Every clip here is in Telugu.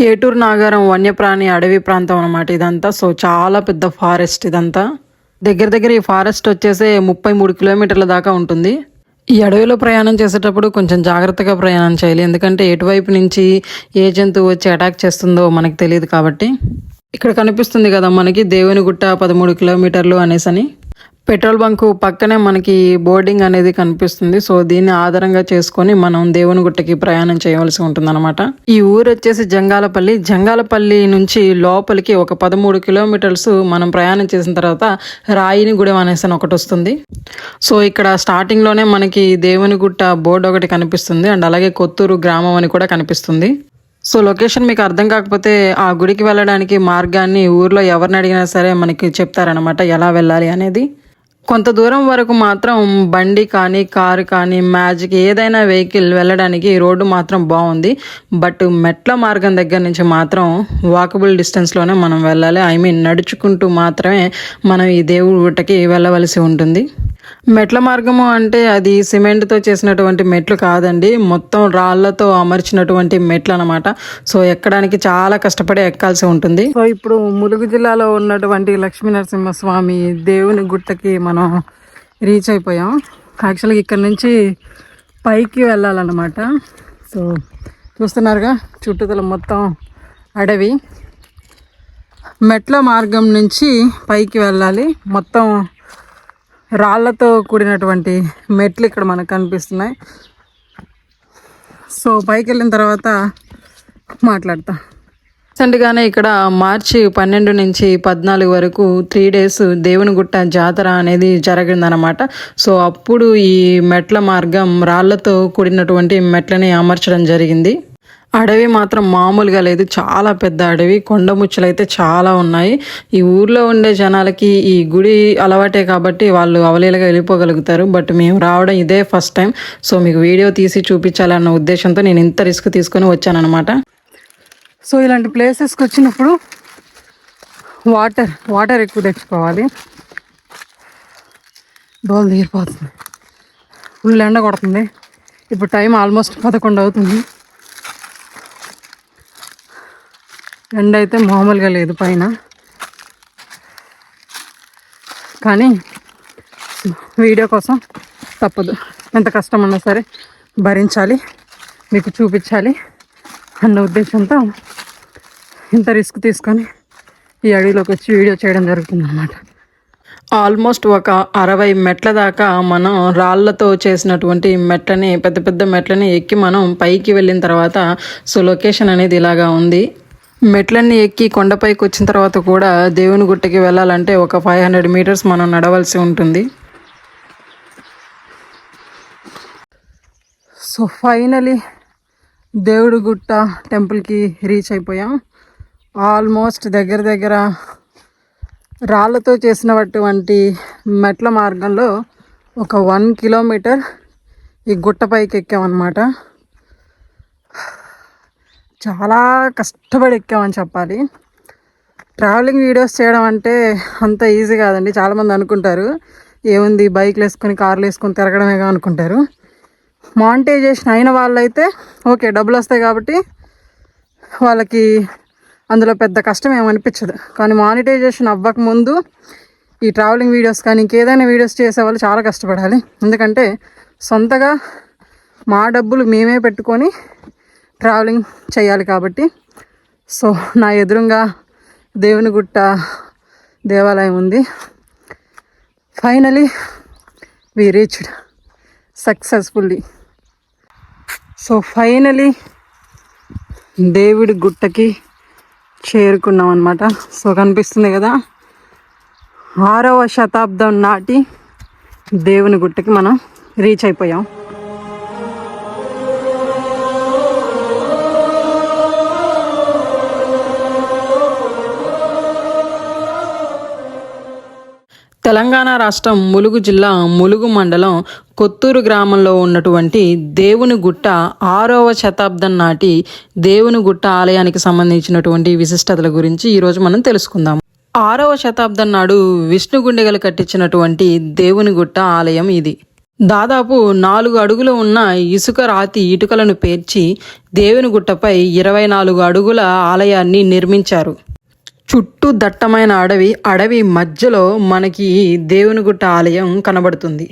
ఏటూరు నాగారం వన్యప్రాణి అడవి ప్రాంతం అనమాట ఇదంతా. సో చాలా పెద్ద ఫారెస్ట్ ఇదంతా. దగ్గర దగ్గర ఈ ఫారెస్ట్ వచ్చేసి ముప్పై మూడు కిలోమీటర్ల దాకా ఉంటుంది. ఈ అడవిలో ప్రయాణం చేసేటప్పుడు కొంచెం జాగ్రత్తగా ప్రయాణం చేయాలి. ఎందుకంటే ఎటువైపు నుంచి ఏ జంతువు వచ్చి అటాక్ చేస్తుందో మనకు తెలియదు కాబట్టి. ఇక్కడ కనిపిస్తుంది కదా మనకి దేవుని గుట్ట పదమూడు కిలోమీటర్లు అనేసని. పెట్రోల్ బంక్ పక్కనే మనకి బోర్డింగ్ అనేది కనిపిస్తుంది. సో దీన్ని ఆధారంగా చేసుకొని మనం దేవుని గుట్టకి ప్రయాణం చేయవలసి ఉంటుంది ఈ ఊరు వచ్చేసి జంగాలపల్లి. జంగాలపల్లి నుంచి లోపలికి ఒక పదమూడు కిలోమీటర్స్ మనం ప్రయాణం చేసిన తర్వాత రాయిని గుడెం అనేసి ఒకటి వస్తుంది. సో ఇక్కడ స్టార్టింగ్లోనే మనకి దేవుని గుట్ట బోర్డు ఒకటి కనిపిస్తుంది. అండ్ అలాగే కొత్తూరు గ్రామం అని కూడా కనిపిస్తుంది. సో లొకేషన్ మీకు అర్థం కాకపోతే ఆ గుడికి వెళ్ళడానికి మార్గాన్ని ఊర్లో ఎవరిని అడిగినా సరే మనకి చెప్తారనమాట ఎలా వెళ్ళాలి అనేది. కొంత దూరం వరకు మాత్రం బండి కానీ కారు కానీ మ్యాజిక్ ఏదైనా వెహికల్ వెళ్ళడానికి రోడ్డు మాత్రం బాగుంది. బట్ మెట్ల మార్గం దగ్గర నుంచి మాత్రం వాకబుల్ డిస్టెన్స్లోనే మనం వెళ్ళాలి. ఐ మీన్ నడుచుకుంటూ మాత్రమే మనం ఈ దేవుడి గుట్టకి వెళ్ళవలసి ఉంటుంది. మెట్ల మార్గము అంటే అది సిమెంట్తో చేసినటువంటి మెట్లు కాదండి. మొత్తం రాళ్ళతో అమర్చినటువంటి మెట్లు అనమాట సో ఎక్కడానికి చాలా కష్టపడి ఎక్కాల్సి ఉంటుంది. సో ఇప్పుడు ములుగు జిల్లాలో ఉన్నటువంటి లక్ష్మీనరసింహస్వామి దేవుని గుట్టకి మనం రీచ్ అయిపోయాం. యాక్చువల్గా ఇక్కడ నుంచి పైకి వెళ్ళాలన్నమాట. సో చూస్తున్నారుగా చుట్టుదల మొత్తం అడవి. మెట్ల మార్గం నుంచి పైకి వెళ్ళాలి. మొత్తం రాళ్ళతో కూడినటువంటి మెట్లు ఇక్కడ మనకు కనిపిస్తున్నాయి. సో పైకి వెళ్ళిన తర్వాత మాట్లాడతా. రీసెంట్గానే ఇక్కడ మార్చి పన్నెండు నుంచి పద్నాలుగు వరకు త్రీ డేస్ దేవునిగుట్ట జాతర అనేది జరిగిందనమాట సో అప్పుడు ఈ మెట్ల మార్గం రాళ్ళతో కూడినటువంటి మెట్లని అమర్చడం జరిగింది. అడవి మాత్రం మామూలుగా లేదు. చాలా పెద్ద అడవి. కొండ ముచ్చలు అయితే చాలా ఉన్నాయి. ఈ ఊర్లో ఉండే జనాలకి ఈ గుడి అలవాటే కాబట్టి వాళ్ళు అవలీలగా వెళ్ళిపోగలుగుతారు. బట్ మేము రావడం ఇదే ఫస్ట్ టైం. సో మీకు వీడియో తీసి చూపించాలన్న ఉద్దేశంతో నేను ఇంత రిస్క్ తీసుకొని వచ్చానమాట సో ఇలాంటి ప్లేసెస్కి వచ్చినప్పుడు వాటర్ వాటర్ ఎక్కువ తెచ్చుకోవాలి. దోలు తీరిపోతుంది. ఫుల్ ఎండ కొడుతుంది. ఇప్పుడు టైం ఆల్మోస్ట్ పదకొండు అవుతుంది. ఎండ అయితే మామూలుగా లేదు పైన. కానీ వీడియో కోసం తప్పదు. ఎంత కష్టమన్నా సరే భరించాలి మీకు చూపించాలి అన్న ఉద్దేశంతో ఇంత రిస్క్ తీసుకొని ఈ అడవిలోకి వచ్చి వీడియో చేయడం జరుగుతుందన్నమాట. ఆల్మోస్ట్ ఒక అరవై మెట్ల దాకా మనం రాళ్ళతో చేసినటువంటి మెట్లని పెద్ద పెద్ద మెట్లని ఎక్కి మనం పైకి వెళ్ళిన తర్వాత సో లొకేషన్ అనేది ఇలాగా ఉంది. మెట్లన్నీ ఎక్కి కొండపైకి వచ్చిన తర్వాత కూడా దేవుని గుట్టకి వెళ్ళాలంటే ఒక ఫైవ్ హండ్రెడ్ మీటర్స్ మనం నడవలసి ఉంటుంది. సో ఫైనలీ దేవుడి గుట్ట టెంపుల్కి రీచ్ అయిపోయాం. ఆల్మోస్ట్ దగ్గర దగ్గర రాళ్ళతో చేసినటువంటి మెట్ల మార్గంలో ఒక వన్ కిలోమీటర్ ఈ గుట్టపైకి ఎక్కామన్నమాట. చాలా కష్టపడి ఎక్కామని చెప్పాలి. ట్రావెలింగ్ వీడియోస్ చేయడం అంటే అంత ఈజీ కాదండి. చాలామంది అనుకుంటారు ఏముంది బైక్లు వేసుకొని కార్లు వేసుకొని తిరగడమేగా అనుకుంటారు. మానిటైజేషన్ అయిన వాళ్ళైతే ఓకే డబ్బులు వస్తాయి కాబట్టి వాళ్ళకి అందులో పెద్ద కష్టం ఏమనిపించదు కానీ మానిటైజేషన్ అవ్వకముందు ఈ ట్రావెలింగ్ వీడియోస్ కానీ ఇంకేదైనా వీడియోస్ చేసే వాళ్ళు చాలా కష్టపడాలి. ఎందుకంటే సొంతగా మా డబ్బులు మేమే పెట్టుకొని ట్రావెలింగ్ చేయాలి కాబట్టి. సో నా ఎదురుగా దేవుని గుట్ట దేవాలయం ఉంది. Finally we reached successfully so finally దేవుడి గుట్టకి చేరుకున్నాం అనమాట సో కనిపిస్తుంది కదా? ఆరవ శతాబ్దం నాటి దేవుని గుట్టకి మనం రీచ్ అయిపోయాం. తెలంగాణ రాష్ట్రం ములుగు జిల్లా ములుగు మండలం కొత్తూరు గ్రామంలో ఉన్నటువంటి దేవుని గుట్ట ఆరవ శతాబ్దం నాటి దేవుని గుట్ట ఆలయానికి సంబంధించినటువంటి విశిష్టతల గురించి ఈరోజు మనం తెలుసుకుందాం. ఆరవ శతాబ్దం నాడు విష్ణుగుండెగలు కట్టించినటువంటి దేవుని గుట్ట ఆలయం ఇది. దాదాపు నాలుగు అడుగులు ఉన్న ఇసుక రాతి ఇటుకలను పేర్చి దేవుని గుట్టపై ఇరవై నాలుగు అడుగుల ఆలయాన్ని నిర్మించారు. చుట్టూ దట్టమైన అడవి అడవి మధ్యలో మనకి ఈ ఆలయం కనబడుతుంది.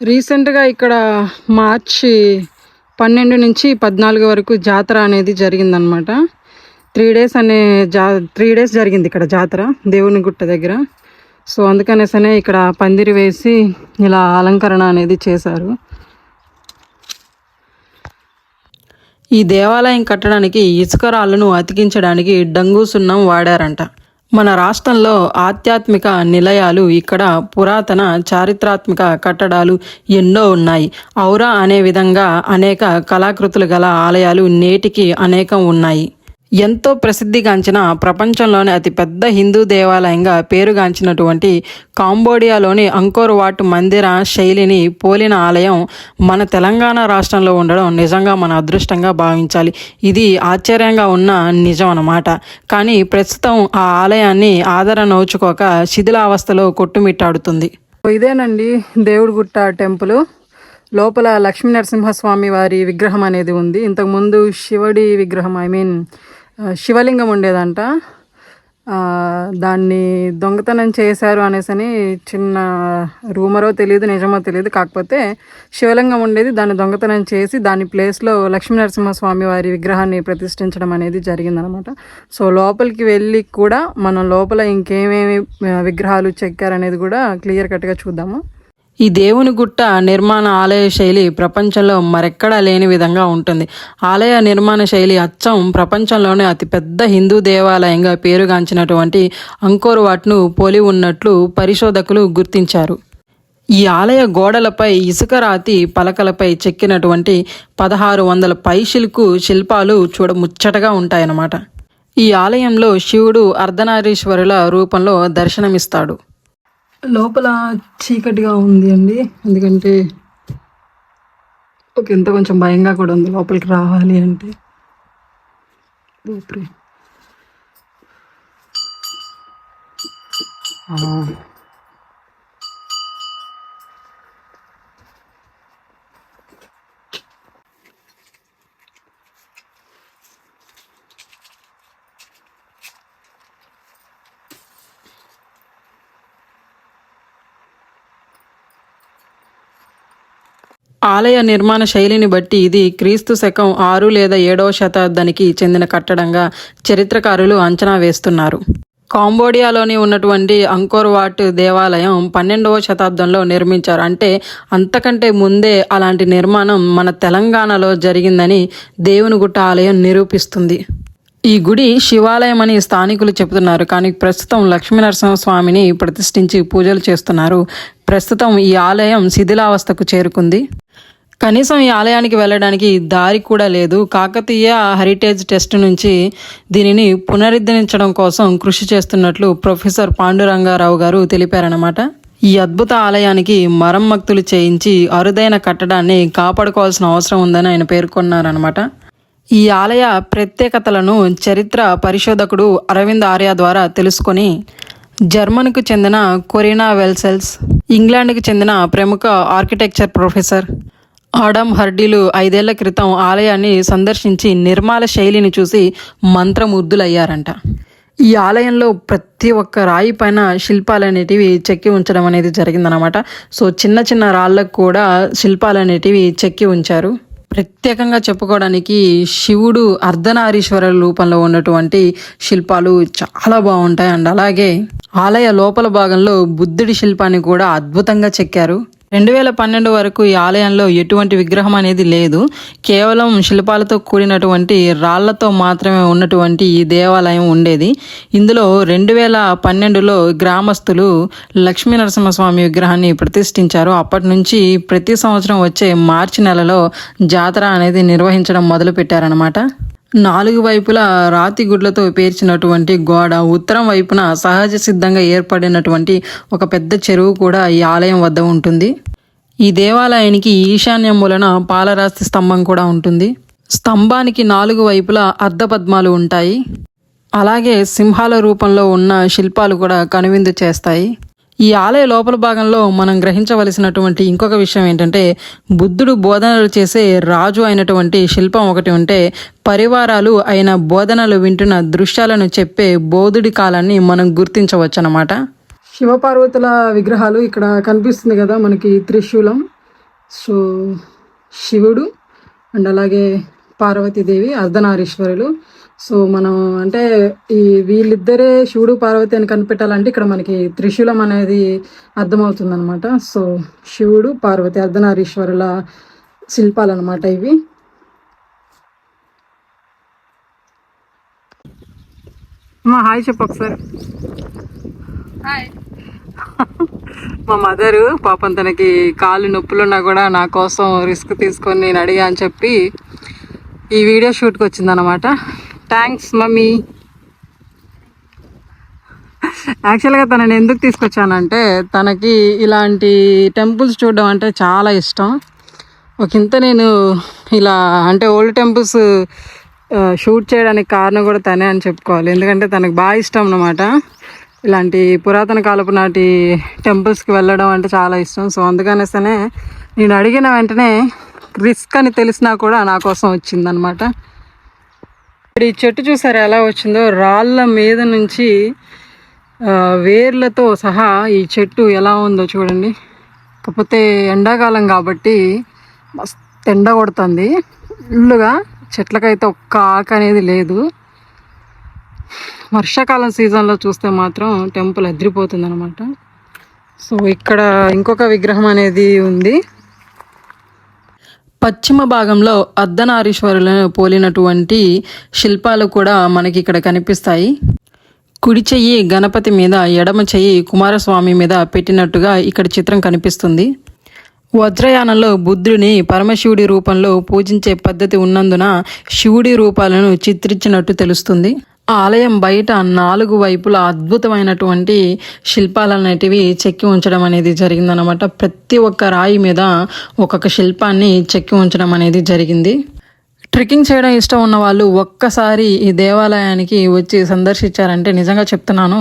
రీసెంట్గా ఇక్కడ మార్చి పన్నెండు నుంచి పద్నాలుగు వరకు జాతర అనేది జరిగిందనమాట త్రీ డేస్ అనే జా త్రీ డేస్ జరిగింది ఇక్కడ జాతర దేవుని గుట్ట దగ్గర. సో అందుకనేసనే ఇక్కడ పందిరి వేసి ఇలా అలంకరణ అనేది చేశారు. ఈ దేవాలయం కట్టడానికి ఇసుక రాళ్ళను అతికించడానికి డంగు సున్నం వాడారంట. మన రాష్ట్రంలో ఆధ్యాత్మిక నిలయాలు ఇక్కడ పురాతన చారిత్రాత్మక కట్టడాలు ఎన్నో ఉన్నాయి. ఔరా అనే విధంగా అనేక కళాకృతులు గల ఆలయాలు నేటికి అనేకం ఉన్నాయి. ఎంతో ప్రసిద్ధిగాంచిన ప్రపంచంలోనే అతిపెద్ద హిందూ దేవాలయంగా పేరుగాంచినటువంటి కాంబోడియాలోని అంకోర్ వాట్ మందిర శైలిని పోలిన ఆలయం మన తెలంగాణ రాష్ట్రంలో ఉండడం నిజంగా మన అదృష్టంగా భావించాలి. ఇది ఆశ్చర్యంగా ఉన్న నిజం అన్నమాట. కానీ ప్రస్తుతం ఆ ఆలయాన్ని ఆదరణ నోచుకోక శిథిలావస్థలో కొట్టుమిట్టాడుతుంది. ఇదేనండి దేవుడి గుట్ట టెంపుల్. లోపల లక్ష్మీ నరసింహస్వామి వారి విగ్రహం అనేది ఉంది. ఇంతకుముందు శివుడి విగ్రహం ఐ మీన్ శివలింగం ఉండేదంట. దాన్ని దొంగతనం చేశారు అనేసని చిన్న రూమరో తెలియదు నిజమో తెలియదు. కాకపోతే శివలింగం ఉండేది దాన్ని దొంగతనం చేసి దాని ప్లేస్లో లక్ష్మీనరసింహస్వామి వారి విగ్రహాన్ని ప్రతిష్ఠించడం అనేది జరిగిందనమాట. సో లోపలికి వెళ్ళి కూడా మనం లోపల ఇంకేమేమి విగ్రహాలు చెక్కారనేది కూడా క్లియర్ కట్గా చూద్దాము. ఈ దేవుని గుట్ట నిర్మాణ ఆలయ శైలి ప్రపంచంలో మరెక్కడా లేని విధంగా ఉంటుంది. ఆలయ నిర్మాణ శైలి అచ్చం ప్రపంచంలోనే అతిపెద్ద హిందూ దేవాలయంగా పేరుగాంచినటువంటి అంకోర్ వాట్ను పోలి ఉన్నట్లు పరిశోధకులు గుర్తించారు. ఈ ఆలయ గోడలపై ఇసుక రాతి పలకలపై చెక్కినటువంటి పదహారు వందల పైశిల్కు శిల్పాలు చూడముచ్చటగా ఉంటాయన్నమాట. ఈ ఆలయంలో శివుడు అర్ధనారీశ్వరుల రూపంలో దర్శనమిస్తాడు. లోపల చీకటిగా ఉంది అండి. ఎందుకంటే ఓకే ఎంత కొంచెం భయంగా కూడా ఉంది. లోపలికి రావాలి అంటే. ఊపిరి. ఆలయ నిర్మాణ శైలిని బట్టి ఇది క్రీస్తు శకం ఆరు లేదా ఏడవ శతాబ్దానికి చెందిన కట్టడంగా చరిత్రకారులు అంచనా వేస్తున్నారు. కాంబోడియాలోని ఉన్నటువంటి అంకోర్ వాట్ దేవాలయం పన్నెండవ శతాబ్దంలో నిర్మించారు. అంటే అంతకంటే ముందే అలాంటి నిర్మాణం మన తెలంగాణలో జరిగిందని దేవునిగుట్ట ఆలయం నిరూపిస్తుంది. ఈ గుడి శివాలయం అని స్థానికులు చెబుతున్నారు. కానీ ప్రస్తుతం లక్ష్మీనరసింహస్వామిని ప్రతిష్ఠించి పూజలు చేస్తున్నారు. ప్రస్తుతం ఈ ఆలయం శిథిలావస్థకు చేరుకుంది. కనీసం ఈ ఆలయానికి వెళ్ళడానికి దారి కూడా లేదు. కాకతీయ హెరిటేజ్ టెస్ట్ నుంచి దీనిని పునరుద్ధరించడం కోసం కృషి చేస్తున్నట్లు ప్రొఫెసర్ పాండురంగారావు గారు తెలిపారన్నమాట. ఈ అద్భుత ఆలయానికి మరమ్మక్తులు చేయించి అరుదైన కట్టడాన్ని కాపాడుకోవాల్సిన అవసరం ఉందని ఆయన పేర్కొన్నారనమాట ఈ ఆలయ ప్రత్యేకతలను చరిత్ర పరిశోధకుడు అరవింద్ ఆర్య ద్వారా తెలుసుకొని జర్మన్కు చెందిన కొరీనా వెల్సెల్స్ ఇంగ్లాండ్కి చెందిన ప్రముఖ ఆర్కిటెక్చర్ ప్రొఫెసర్ ఆడమ్ హర్డీలు ఐదేళ్ళ క్రితం ఆలయాన్ని సందర్శించి నిర్మాల శైలిని చూసి మంత్రముగ్ధులయ్యారంట. ఈ ఆలయంలో ప్రతి ఒక్క రాయి పైన శిల్పాలు అనేటివి చెక్కి ఉంచడం అనేది జరిగిందనమాట సో చిన్న చిన్న రాళ్ళకు కూడా శిల్పాలు అనేటివి చెక్కి ఉంచారు. ప్రత్యేకంగా చెప్పుకోవడానికి శివుడు అర్ధనారీశ్వర రూపంలో ఉన్నటువంటి శిల్పాలు చాలా బాగుంటాయి అండ్ అలాగే ఆలయ లోపల భాగంలో బుద్ధుడి శిల్పాన్ని కూడా అద్భుతంగా చెక్కారు. రెండు వేల పన్నెండు వరకు ఈ ఆలయంలో ఎటువంటి విగ్రహం అనేది లేదు. కేవలం శిల్పాలతో కూడినటువంటి రాళ్ళతో మాత్రమే ఉన్నటువంటి ఈ దేవాలయం ఉండేది. ఇందులో రెండు వేల పన్నెండులో గ్రామస్తులు లక్ష్మీ నరసింహస్వామి విగ్రహాన్ని ప్రతిష్ఠించారు. అప్పటి నుంచి ప్రతి సంవత్సరం వచ్చే మార్చి నెలలో జాతర అనేది నిర్వహించడం మొదలుపెట్టారనమాట నాలుగు వైపులా రాతి గుడ్లతో పేర్చినటువంటి గోడ ఉత్తరం వైపున సహజ సిద్ధంగా ఏర్పడినటువంటి ఒక పెద్ద చెరువు కూడా ఈ ఆలయం వద్ద ఉంటుంది. ఈ దేవాలయానికి ఈశాన్యం మూలన పాలరాస్తి స్తంభం కూడా ఉంటుంది. స్తంభానికి నాలుగు వైపులా అర్ధపద్మాలు ఉంటాయి. అలాగే సింహాల రూపంలో ఉన్న శిల్పాలు కూడా కనువిందు చేస్తాయి. ఈ ఆలయ లోపల భాగంలో మనం గ్రహించవలసినటువంటి ఇంకొక విషయం ఏంటంటే బుద్ధుడు బోధనలు చేసే రాజు అయినటువంటి శిల్పం ఒకటి ఉంటే పరివారాలు అయిన బోధనలు వింటున్న దృశ్యాలను చెప్పే బోధుడి కాలాన్ని మనం గుర్తించవచ్చు అన్నమాట శివపార్వతుల విగ్రహాలు ఇక్కడ కనిపిస్తుంది కదా మనకి త్రిశూలం. సో శివుడు అండ్ అలాగే పార్వతీదేవి అర్ధనారీశ్వరులు. సో మనం అంటే ఈ వీళ్ళిద్దరే శివుడు పార్వతి అని కనిపెట్టాలంటే ఇక్కడ మనకి త్రిశూలం అనేది అర్థమవుతుంది అనమాట సో శివుడు పార్వతి అర్ధనారీశ్వరుల శిల్పాలు అనమాట ఇవి. అమ్మా హాయ్ చెప్పు ఒకసారి. మా మదరు పాపం తనకి కాళ్ళు నొప్పులున్నా కూడా నా కోసం రిస్క్ తీసుకొని నేను అడిగా అని చెప్పి ఈ వీడియో షూట్కి వచ్చిందనమాట థ్యాంక్స్ మమ్మీ. యాక్చువల్గా తనని ఎందుకు తీసుకొచ్చానంటే తనకి ఇలాంటి టెంపుల్స్ చూడడం అంటే చాలా ఇష్టం. ఒక ఇంత నేను ఇలా అంటే ఓల్డ్ టెంపుల్స్ షూట్ చేయడానికి కారణం కూడా తనే అని చెప్పుకోవాలి. ఎందుకంటే తనకు బాగా ఇష్టం అన్నమాట. ఇలాంటి పురాతన కాలపు నాటి టెంపుల్స్కి వెళ్ళడం అంటే చాలా ఇష్టం. సో అందుకనేసనే నేను అడిగిన వెంటనే రిస్క్ అని తెలిసినా కూడా నా కోసం వచ్చిందనమాట ఈ చెట్టు చూసారు ఎలా వచ్చిందో? రాళ్ళ మీద నుంచి వేర్లతో సహా ఈ చెట్టు ఎలా ఉందో చూడండి. కాకపోతే ఎండాకాలం కాబట్టి మస్తు ఎండ కొడుతుంది. ఫుల్లుగా చెట్లకైతే ఒక్క ఆక అనేది లేదు. వర్షాకాలం సీజన్లో చూస్తే మాత్రం టెంపుల్ అదిరిపోతుంది అనమాట సో ఇక్కడ ఇంకొక విగ్రహం అనేది ఉంది. పశ్చిమ భాగంలో అర్ధనారీశ్వరులను పోలినటువంటి శిల్పాలు కూడా మనకి ఇక్కడ కనిపిస్తాయి. కుడి చెయ్యి గణపతి మీద ఎడమ చెయ్యి కుమారస్వామి మీద పెట్టినట్టుగా ఇక్కడ చిత్రం కనిపిస్తుంది. వజ్రయానంలో బుద్ధుడిని పరమశివుడి రూపంలో పూజించే పద్ధతి ఉన్నందున శివుడి రూపాలను చిత్రించినట్టు తెలుస్తుంది. ఆలయం బయట నాలుగు వైపులా అద్భుతమైనటువంటి శిల్పాలు అనేటివి చెక్కి ఉంచడం అనేది జరిగిందనమాట ప్రతి ఒక్క రాయి మీద ఒక్కొక్క శిల్పాన్ని చెక్కి ఉంచడం అనేది జరిగింది. ట్రెక్కింగ్ చేయడం ఇష్టం ఉన్న వాళ్ళు ఒక్కసారి ఈ దేవాలయానికి వచ్చి సందర్శించారంటే నిజంగా చెప్తున్నాను.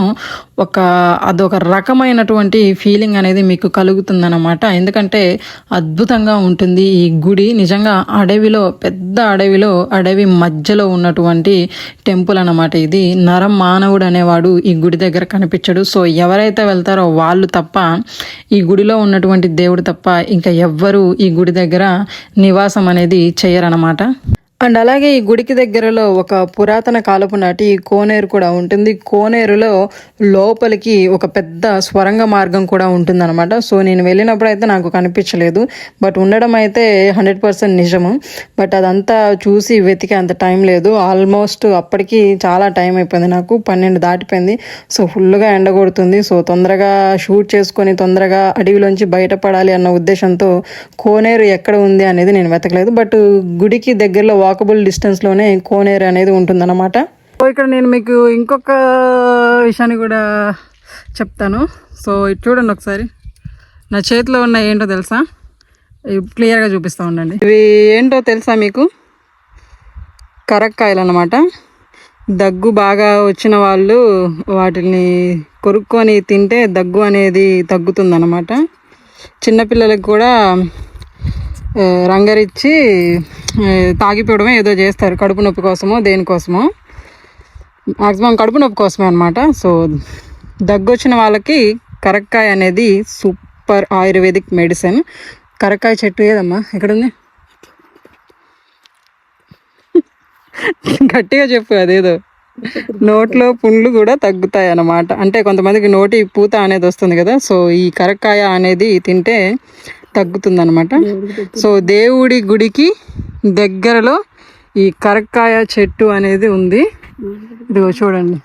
ఒక అదొక రకమైనటువంటి ఫీలింగ్ అనేది మీకు కలుగుతుందన్నమాట. ఎందుకంటే అద్భుతంగా ఉంటుంది ఈ గుడి. నిజంగా అడవిలో పెద్ద అడవిలో అడవి మధ్యలో ఉన్నటువంటి టెంపుల్ అన్నమాట ఇది. నరం మానవుడు అనేవాడు ఈ గుడి దగ్గర కనిపించడు. సో ఎవరైతే వెళ్తారో వాళ్ళు తప్ప ఈ గుడిలో ఉన్నటువంటి దేవుడు తప్ప ఇంకా ఎవ్వరూ ఈ గుడి దగ్గర నివాసం అనేది చేయరన్నమాట. అండ్ అలాగే ఈ గుడికి దగ్గరలో ఒక పురాతన కాలపు నాటి కోనేరు కూడా ఉంటుంది. కోనేరులో లోపలికి ఒక పెద్ద స్వరంగ మార్గం కూడా ఉంటుందన్నమాట. సో నేను వెళ్ళినప్పుడు అయితే నాకు కనిపించలేదు. బట్ ఉండడం అయితే హండ్రెడ్ పర్సెంట్ నిజము. బట్ అదంతా చూసి వెతికే అంత టైం లేదు. ఆల్మోస్ట్ అప్పటికి చాలా టైం అయిపోయింది నాకు. పన్నెండు దాటిపోయింది. సో ఫుల్గా ఎండ కొడుతుంది. సో తొందరగా షూట్ చేసుకొని తొందరగా అడవిలోంచి బయటపడాలి అన్న ఉద్దేశంతో కోనేరు ఎక్కడ ఉంది అనేది నేను వెతకలేదు. బట్ గుడికి దగ్గరలో వాక్ వాకబుల్ డిస్టెన్స్లోనే కోనేరు అనేది ఉంటుందన్నమాట. సో ఇక్కడ నేను మీకు ఇంకొక విషయాన్ని కూడా చెప్తాను. సో ఇది చూడండి ఒకసారి. నా చేతిలో ఉన్న ఏంటో తెలుసా? క్లియర్గా చూపిస్తూ ఉండండి. ఇవి ఏంటో తెలుసా మీకు? కరక్కాయలు అన్నమాట. దగ్గు బాగా వచ్చిన వాళ్ళు వాటిని కొరుక్కొని తింటే దగ్గు అనేది తగ్గుతుందన్నమాట. చిన్నపిల్లలకు కూడా రంగరిచ్చి తాగిపోవడమే ఏదో చేస్తారు కడుపు నొప్పి కోసమో దేనికోసమో. మాక్సిమం కడుపు నొప్పి కోసమే అనమాట సో దగ్గు వచ్చిన వాళ్ళకి కరక్కాయ అనేది సూపర్ ఆయుర్వేదిక్ మెడిసిన్ కరక్కాయ చెట్టు ఏదమ్మా? ఎక్కడుంది? గట్టిగా చెప్పు అదేదో. నోట్లో పుండ్లు కూడా తగ్గుతాయి అన్నమాట. అంటే కొంతమందికి నోటి పూత అనేది వస్తుంది కదా సో ఈ కరక్కాయ అనేది తింటే తగ్గుతుంది అనమాట సో దేవుడి గుడికి దగ్గరలో ఈ కరక్కాయ చెట్టు అనేది ఉంది. ఇదిగో చూడండి.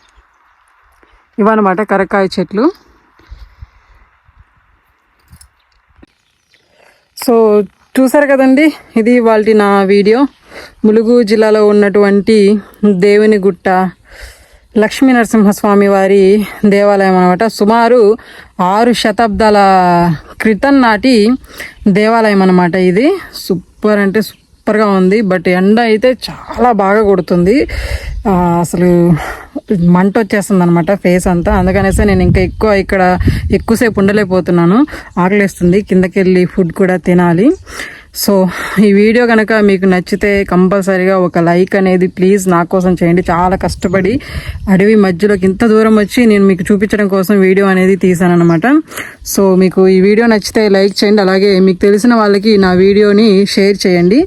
ఇవన్నమాట కరక్కాయ చెట్లు. సో చూసారు కదండి? ఇది వాళ్ళ నా వీడియో. ములుగు జిల్లాలో ఉన్నటువంటి దేవుని గుట్ట లక్ష్మీ నరసింహస్వామి వారి దేవాలయం అనమాట సుమారు ఆరు శతాబ్దాల క్రితం నాటి దేవాలయం అనమాట ఇది. సూపర్ అంటే సూపర్గా ఉంది. బట్ ఎండ అయితే చాలా బాగా కొడుతుంది. అసలు మంట వచ్చేస్తుంది అనమాట ఫేస్ అంతా. అందుకనేసి నేను ఇంకా ఎక్కువ ఇక్కడ ఎక్కువసేపు ఉండలేకపోతున్నాను. ఆకలిస్తుంది. కిందకి వెళ్ళి ఫుడ్ కూడా తినాలి. సో ఈ వీడియో కనుక మీకు నచ్చితే కంపల్సరీగా ఒక లైక్ అనేది ప్లీజ్ నా కోసం చేయండి. చాలా కష్టపడి అడవి మధ్యలోకి ఇంత దూరం వచ్చి నేను మీకు చూపించడం కోసం వీడియో అనేది తీసాను అనమాట సో మీకు ఈ వీడియో నచ్చితే లైక్ చేయండి. అలాగే మీకు తెలిసిన వాళ్ళకి నా వీడియోని షేర్ చేయండి.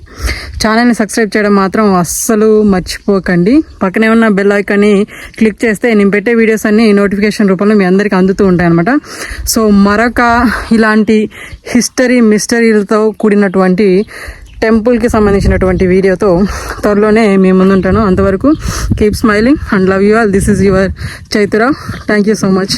ఛానల్ని సబ్స్క్రైబ్ చేయడం మాత్రం అస్సలు మర్చిపోకండి. పక్కనే ఉన్న బెల్ ఐకాన్ని క్లిక్ చేస్తే నేను పెట్టే వీడియోస్ అన్ని నోటిఫికేషన్ రూపంలో మీ అందరికీ అందుతూ ఉంటాయి అనమాట సో మరొక ఇలాంటి హిస్టరీ మిస్టరీలతో కూడినటువంటి టెంపుల్కి సంబంధించినటువంటి వీడియోతో త్వరలోనే మీ ముందుంటాను. అంతవరకు keep smiling and love you all this is your చైతురా thank you so much